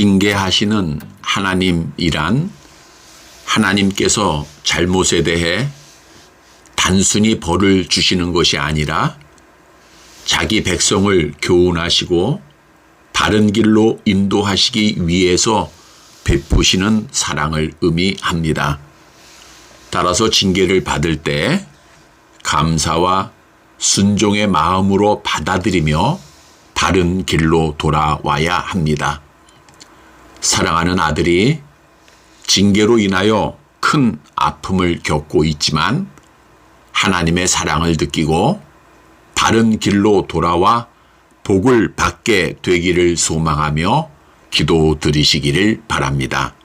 징계하시는 하나님이란 하나님께서 잘못에 대해 단순히 벌을 주시는 것이 아니라 자기 백성을 교훈하시고 바른 길로 인도하시기 위해서 베푸시는 사랑을 의미합니다. 따라서 징계를 받을 때 감사와 순종의 마음으로 받아들이며 바른 길로 돌아와야 합니다. 사랑하는 아들이 징계로 인하여 큰 아픔을 겪고 있지만 하나님의 사랑을 느끼고 바른 길로 돌아와 복을 받게 되기를 소망하며 기도 드리시기를 바랍니다.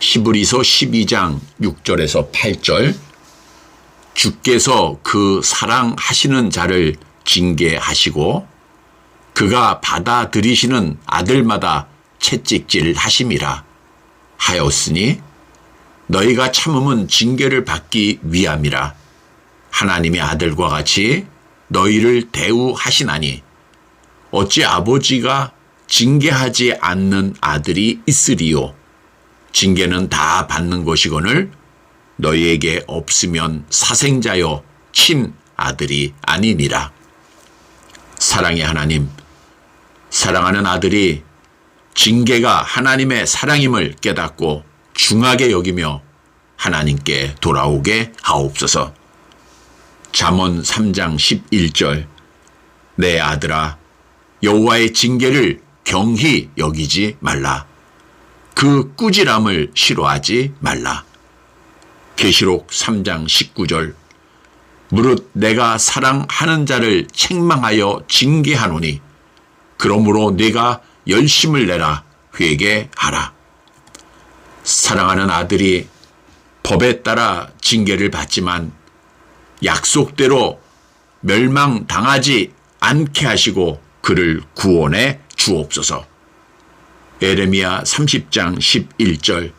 히브리서 12장 6절에서 8절 주께서 그 사랑하시는 자를 징계하시고 그가 받아들이시는 아들마다 채찍질 하심이라 하였으니 너희가 참음은 징계를 받기 위함이라. 하나님의 아들과 같이 너희를 대우하시나니 어찌 아버지가 징계하지 않는 아들이 있으리요? 징계는 다 받는 것이거늘 너희에게 없으면 사생자여 친 아들이 아니니라. 사랑의 하나님 사랑하는 아들이 징계가 하나님의 사랑임을 깨닫고 중하게 여기며 하나님께 돌아오게 하옵소서. 잠언 3장 11절 내 아들아 여호와의 징계를 경히 여기지 말라. 그 꾸지람을 싫어하지 말라. 계시록 3장 19절 무릇 내가 사랑하는 자를 책망하여 징계하노니 그러므로 네가 열심을 내라 회개하라. 사랑하는 아들이 법에 따라 징계를 받지만 약속대로 멸망당하지 않게 하시고 그를 구원해 주옵소서. 에레미야 30장 11절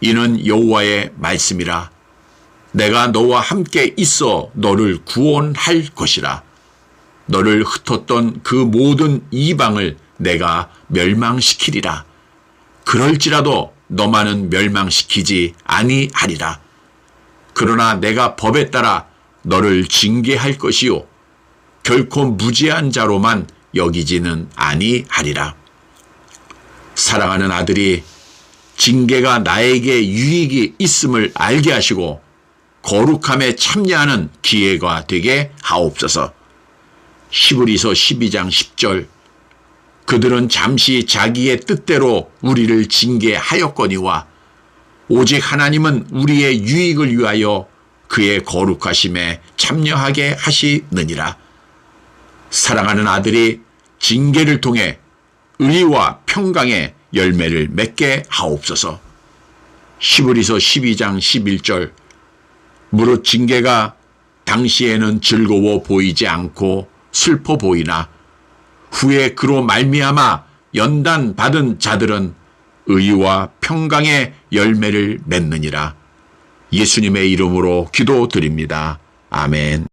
이는 여호와의 말씀이라 내가 너와 함께 있어 너를 구원할 것이라 너를 흩었던 그 모든 이방을 내가 멸망시키리라. 그럴지라도 너만은 멸망시키지 아니하리라. 그러나 내가 법에 따라 너를 징계할 것이요. 결코 무지한 자로만 여기지는 아니하리라. 사랑하는 아들이 징계가 나에게 유익이 있음을 알게 하시고 거룩함에 참여하는 기회가 되게 하옵소서. 히브리서 12장 10절 그들은 잠시 자기의 뜻대로 우리를 징계하였거니와 오직 하나님은 우리의 유익을 위하여 그의 거룩하심에 참여하게 하시느니라. 사랑하는 아들이 징계를 통해 의와 평강의 열매를 맺게 하옵소서. 히브리서 12장 11절 무릇 징계가 당시에는 즐거워 보이지 않고 슬퍼 보이나 후에 그로 말미암아 연단 받은 자들은 의와 평강의 열매를 맺느니라. 예수님의 이름으로 기도드립니다. 아멘.